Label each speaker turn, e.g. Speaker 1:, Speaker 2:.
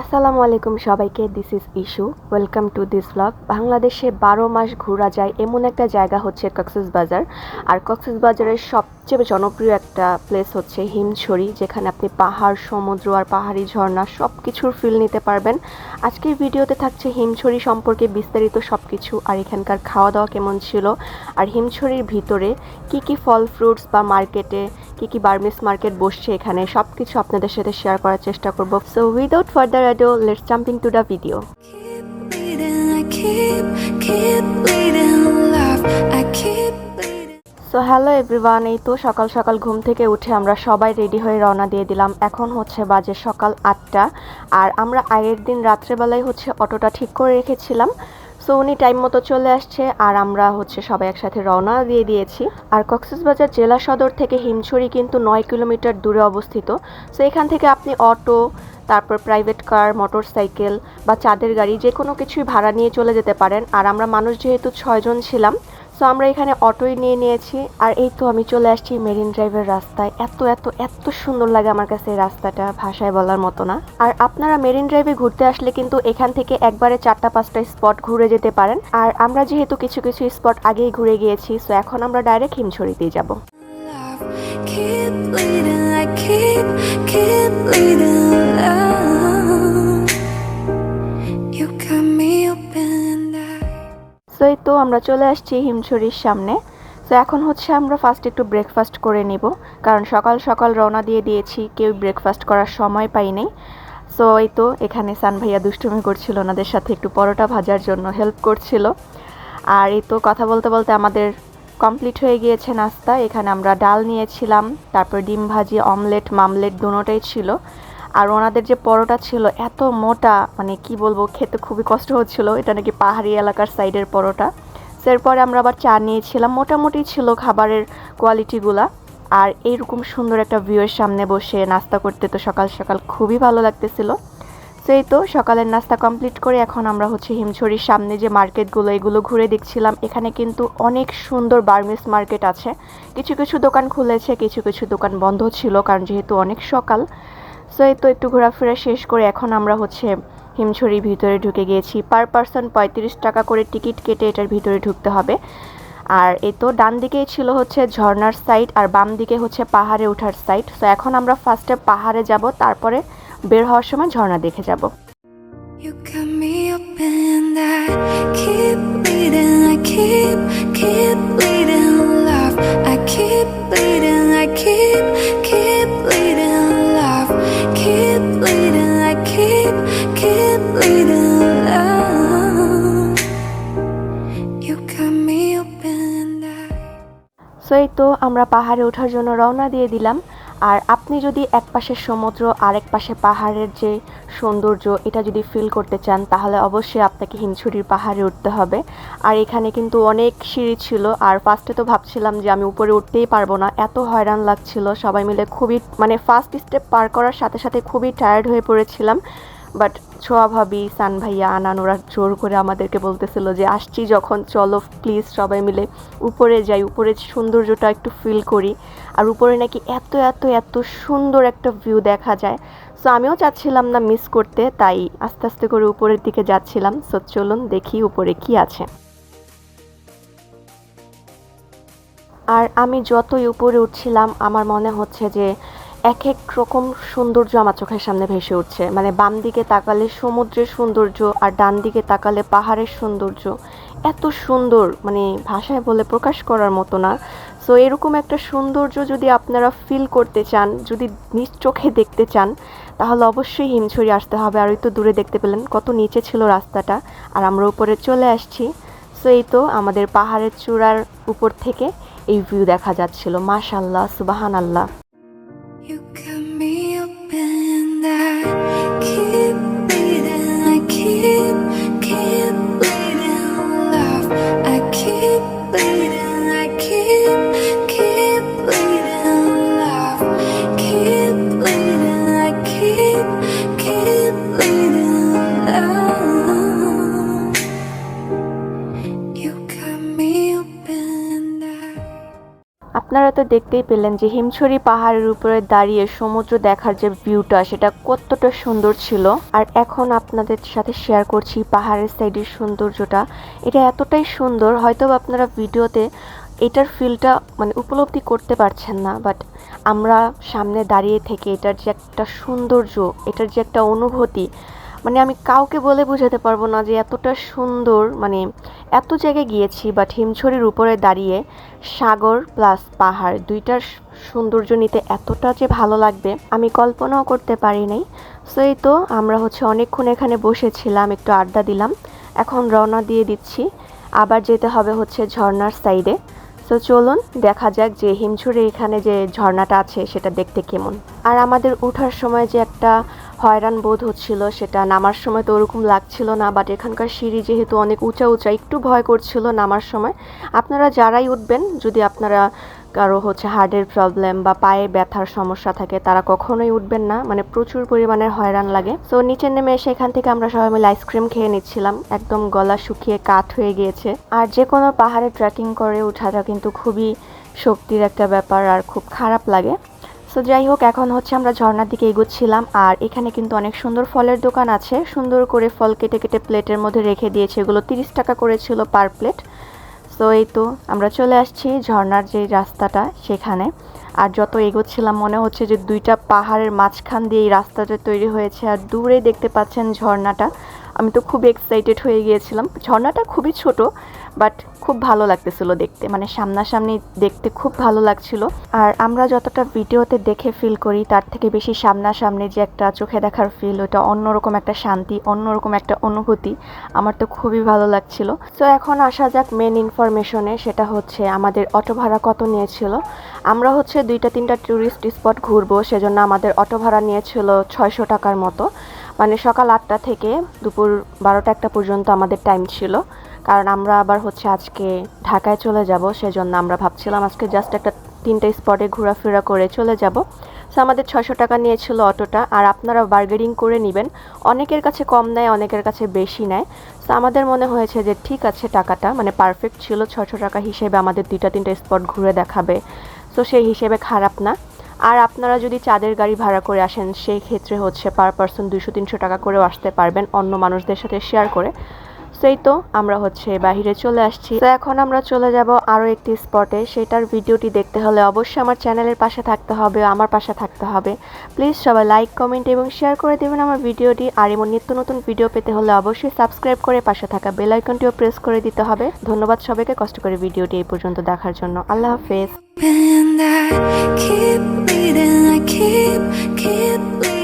Speaker 1: আসসালামু আলাইকুম সবাইকে this is issue welcome to this blog বাংলাদেশে বারো মাস ঘোরা যায় এমন একটা জায়গা হচ্ছে কক্সেস বাজার আর কক্সেস বাজারের সবচেয়ে জনপ্রিয় একটা প্লেস হচ্ছে হিমছড়ি, যেখানে আপনি পাহাড়, সমুদ্র আর পাহাড়ি ঝর্ণা সব কিছুর ফিল নিতে পারবেন। আজকের ভিডিওতে থাকছে হিমছড়ি সম্পর্কে বিস্তারিত সব কিছু আর এখানকার খাওয়া দাওয়া কেমন ছিল, আর হিমছড়ির ভিতরে কি কি ফল ফ্রুটস বা মার্কেটে কি কি বার্মিস মার্কেট বসছে এখানে সব কিছু আপনাদের সাথে শেয়ার করার চেষ্টা করব। So without further ado let's jumping to the video. So hello everyone এই তো সকাল সকাল ঘুম থেকে উঠে আমরা সবাই রেডি হয়ে রওনা দিয়ে দিলাম। এখন হচ্ছে বাজে সকাল আটটা আর আমরা আগের দিন রাত্রেবেলায় হচ্ছে অটোটা ঠিক করে রেখেছিলাম। সো উনি টাইম মতো চলে আসছে আর আমরা হচ্ছে সবাই একসাথে রওনা দিয়ে দিয়েছি। আর কক্সবাজার জেলা সদর থেকে হিমছড়ি কিন্তু নয় কিলোমিটার দূরে অবস্থিত। সো এখান থেকে আপনি অটো, তারপর প্রাইভেট কার মোটর সাইকেল বা চাঁদের গাড়ি যে কোনো কিছুই ভাড়া নিয়ে চলে যেতে পারেন। আর আমরা মানুষ যেহেতু ছয়জন ছিলাম সো আমরা এখানে অটোই নিয়ে নিয়েছি। আর এই তো আমি চলে আসছি মেরিন ড্রাইভের রাস্তায়। এত এত এত সুন্দর লাগে আমার কাছে এই রাস্তাটা ভাষায় বলার মতো না। আর আপনারা মেরিন ড্রাইভে ঘুরতে আসলে কিন্তু এখান থেকে একবারে চারটা পাঁচটা স্পট ঘুরে যেতে পারেন। আর আমরা যেহেতু কিছু কিছু স্পট আগেই ঘুরে গিয়েছি সো এখন আমরা ডাইরেক্ট হিমছড়িতেই যাব।
Speaker 2: Keep bleeding, I keep, keep bleeding, love.
Speaker 1: আমরা চলে আসছি হিমছড়ির সামনে। তো এখন হচ্ছে আমরা ফার্স্ট একটু ব্রেকফাস্ট করে নিব। কারণ সকাল সকাল রওনা দিয়ে দিয়েছি, কেউ ব্রেকফাস্ট করার সময় পাইনি সো এই তো, এখানে সান ভাইয়া দুষ্টুমি করছিল, ওনাদের সাথে একটু পরোটা ভাজার জন্য হেল্প করছিল। আর এই তো কথা বলতে বলতে আমাদের কমপ্লিট হয়ে গিয়েছে নাস্তা। এখানে আমরা ডাল নিয়েছিলাম, তারপর ডিম ভাজি অমলেট মামলেট দুটোটাই ছিল। আর ওনাদের যে পরোটা ছিল এত মোটা মানে কি বলব, খেতে খুবই কষ্ট হচ্ছিল। এটা নাকি পাহাড়ি এলাকার সাইডের পরোটা। তো এরপরে আমরা আবার চা নিয়েছিলাম। মোটামুটি ছিল খাবারের কোয়ালিটিগুলা আর এইরকম সুন্দর একটা ভিউয়ের সামনে বসে নাস্তা করতে তো সকাল সকাল খুবই ভালো লাগতেছিল। এই তো সকালের নাস্তা কমপ্লিট করে এখন আমরা হচ্ছে হিমছড়ির সামনে যে মার্কেটগুলো এগুলো ঘুরে দেখছিলাম। এখানে কিন্তু অনেক সুন্দর বার্মিস মার্কেট আছে। কিছু কিছু দোকান খুলেছে, কিছু কিছু দোকান বন্ধ ছিল কারণ যেহেতু অনেক সকাল। সো এই তো একটু ঘোরাফেরা শেষ করে এখন আমরা হচ্ছে হিমছড়ির ভিতরে ঢুকে গিয়েছি পার পার্সন পঁয়ত্রিশ টাকা করে টিকিট কেটে এটার ভিতরে ঢুকতে হবে। আর এ তো ডান দিকেই ছিল হচ্ছে ঝর্নার সাইড আর বাম দিকে হচ্ছে পাহাড়ে ওঠার সাইড সো এখন আমরা ফার্স্টে পাহাড়ে যাব তারপরে বের হওয়ার সময় ঝর্ণা দেখে যাব।
Speaker 2: Keep bleeding, I keep, keep bleeding, keep,
Speaker 1: so এই তো আমরা পাহাড়ে ওঠার জন্য রওনা দিয়ে দিলাম। আর আপনি যদি এক পাশে সমুদ্র আর এক পাশে পাহাড়ের যে সৌন্দর্য এটা যদি ফিল করতে চান তাহলে অবশ্যই আপনাকে হিমছড়ির পাহাড়ে উঠতে হবে। আর এখানে কিন্তু অনেক সিঁড়ি ছিল। আর ফার্স্টে তো ভাবছিলাম যে আমি উপরে উঠতেই পারব না। এত হয়রান লাগছিল। সবাই মিলে খুবই মানে ফার্স্ট স্টেপ পার করার সাথে সাথে খুবই টায়ার্ড হয়ে পড়েছিলাম। বাট ছোয়া ভাবি সান ভাইয়া আনান ওরা জোর করে আমাদেরকে বলতেছিল যে, আসছি যখন, চলো প্লিজ সবাই মিলে উপরে যাই উপরের সৌন্দর্যটা একটু ফিল করি। আর উপরে নাকি এত এত এত সুন্দর একটা ভিউ দেখা যায়। সো আমিও চাচ্ছিলাম না মিস করতে, তাই আস্তে আস্তে করে উপরের দিকে যাচ্ছিলাম। সো চলুন দেখি উপরে কি আছে। আর আমি যতই উপরে উঠছিলাম, আমার মনে হচ্ছে যে এক এক রকম সৌন্দর্য আমার চোখের সামনে ভেসে উঠছে। মানে বাম দিকে তাকালে সমুদ্রের সৌন্দর্য আর ডান দিকে তাকালে পাহাড়ের সৌন্দর্য। এত সুন্দর মানে ভাষায় বলে প্রকাশ করার মতো না। সো এরকম একটা সৌন্দর্য যদি আপনারা ফিল করতে চান, যদি নিজ চোখে দেখতে চান, তাহলে অবশ্যই হিমছড়ি আসতে হবে। আর ওই তো দূরে দেখতে পেলেন, কত নিচে ছিল রাস্তাটা। আর আমরা উপরে চলে আসছি। সো এই তো আমাদের পাহাড়ের চূড়ার উপর থেকে এই ভিউ দেখা যাচ্ছিল। মাশাল্লাহ সুবাহান আল্লাহ
Speaker 2: You got me up in
Speaker 1: that তো দেখতেই পেলেন যে হিমছড়ি পাহাড়ের উপরে দাঁড়িয়ে সমুদ্র দেখার যে ভিউটা, সেটা কতটা সুন্দর ছিল। আর এখন আপনাদের সাথে শেয়ার করছি পাহাড়ের সাইডের সৌন্দর্যটা। এটা এতটাই সুন্দর, হয়তো আপনারা ভিডিওতে এটার ফিলটা মানে উপলব্ধি করতে পারছেন না বাট আমরা সামনে দাঁড়িয়ে থেকে এটার যে একটা সৌন্দর্য, এটার যে একটা অনুভূতি মানে আমি কাউকে বলে বোঝাতে পারব না যে এতটা সুন্দর মানে এত জায়গায় গিয়েছি বাট হিমছড়ির উপরে দাঁড়িয়ে সাগর প্লাস পাহাড়, দুইটার সৌন্দর্য নিতে এতটা যে ভালো লাগবে আমি কল্পনাও করতে পারি নাই। সো এই তো আমরা হচ্ছে অনেকক্ষণ এখানে বসেছিলাম, একটু আড্ডা দিলাম। এখন রওনা দিয়ে দিচ্ছি। আবার যেতে হবে হচ্ছে ঝর্ণার সাইডে সো চলুন দেখা যাক যে হিমছড়ি এখানে যে ঝর্ণাটা আছে সেটা দেখতে কেমন। আর আমাদের ওঠার সময় যে একটা হয়রান বোধ হচ্ছিল সেটা। নামার সময় তো ওরকম লাগছিল না বাট এখানকার সিঁড়ি যেহেতু অনেক উঁচা উঁচা, একটু ভয় করছিল নামার সময়। আপনারা যারাই উঠবেন, যদি আপনারা কারও হচ্ছে হার্টের প্রবলেম বা পায়ে ব্যথার সমস্যা থাকে, তারা কখনোই উঠবেন না। মানে প্রচুর পরিমাণের হয়রান লাগে। সো নিচে নেমে এসে এখান থেকে আমরা সবাই মিলে আইসক্রিম খেয়ে নিচ্ছিলাম। একদম গলা শুকিয়ে কাঠ হয়ে গিয়েছে। আর যে কোনো পাহাড়ে ট্রেকিং করে ওঠাটা কিন্তু খুবই শক্তির একটা ব্যাপার আর খুব খারাপ লাগে। সো যাই হোক, এখন হচ্ছে আমরা ঝর্ণার দিকে এগোচ্ছিলাম, আর এখানে কিন্তু অনেক সুন্দর ফলের দোকান আছে। সুন্দর করে ফল কেটে কেটে প্লেটের মধ্যে রেখে দিয়েছে। এগুলো তিরিশ টাকা করেছিল পার প্লেট। সো এই তো আমরা চলে আসছি ঝর্ণার যে রাস্তাটা সেখানে। আর যত এগোচ্ছিলাম, মনে হচ্ছে যে দুইটা পাহাড়ের মাঝখান দিয়ে এই রাস্তাটা তৈরি হয়েছে। আর দূরে দেখতে পাচ্ছেন ঝর্ণাটা। আমি তো খুব এক্সাইটেড হয়ে গিয়েছিলাম। ঝর্ণাটা খুবই ছোট বাট খুব ভালো লাগতেছিল দেখতে। মানে সামনাসামনি দেখতে খুব ভালো লাগছিল। আর আমরা যতটা ভিডিওতে দেখে ফিল করি, তার থেকে বেশি সামনাসামনি যে একটা চোখে দেখার ফিল ওটা অন্যরকম একটা শান্তি, অন্যরকম একটা অনুভূতি, আমার তো খুবই ভালো লাগছিল। তো এখন আসা যাক মেন ইনফরমেশনে সেটা হচ্ছে আমাদের অটো ভাড়া কত নিয়েছিল। আমরা হচ্ছে দুইটা, তিনটা ট্যুরিস্ট স্পট ঘুরবো, সেজন্য আমাদের অটো ভাড়া নিয়েছিল ছয়শো টাকার মতো। মানে সকাল আটটা থেকে দুপুর বারোটা একটা পর্যন্ত আমাদের টাইম ছিল। কারণ আমরা আবার হচ্ছে আজকে ঢাকায় চলে যাব, সেজন্য আমরা ভাবছিলাম আজকে জাস্ট একটা তিনটে স্পটে ঘোরাফেরা করে চলে যাব। সো আমাদের ছশো টাকা নিয়েছিল অটোটা, আর আপনারা বার্গেনিং করে নেবেন। অনেকের কাছে কম নেয়, অনেকের কাছে বেশি নেয়। সো আমাদের মনে হয়েছে যে ঠিক আছে টাকাটা মানে পারফেক্ট ছিল ছশো টাকা হিসেবে আমাদের দুইটা, তিনটা স্পট ঘুরে দেখাবে। সো সেই হিসেবে খারাপ না। আর আপনারা যদি চাঁদের গাড়ি ভাড়া করে আসেন, সেই ক্ষেত্রে হচ্ছে পার পার্সন দুশো তিনশো টাকা করেও আসতে পারবেন অন্য মানুষদের সাথে শেয়ার করে। সেই তো আমরা হচ্ছে বাহিরে চলে আসছি। তো এখন আমরা চলে যাব আরও একটি স্পটে সেটার ভিডিওটি দেখতে হলে অবশ্যই আমার চ্যানেলের পাশে থাকতে হবে, আমার পাশে থাকতে হবে। প্লিজ সবাই লাইক কমেন্ট এবং শেয়ার করে দেবেন আমার ভিডিওটি। আর এমন নিত্য নতুন ভিডিও পেতে হলে অবশ্যই সাবস্ক্রাইব করে পাশে থাকা বেল আইকনটিও প্রেস করে দিতে হবে। ধন্যবাদ সবাইকে কষ্ট করে ভিডিওটি এই পর্যন্ত দেখার জন্য। আল্লাহ হাফেজ।
Speaker 2: Bleeding, I keep, keep bleeding.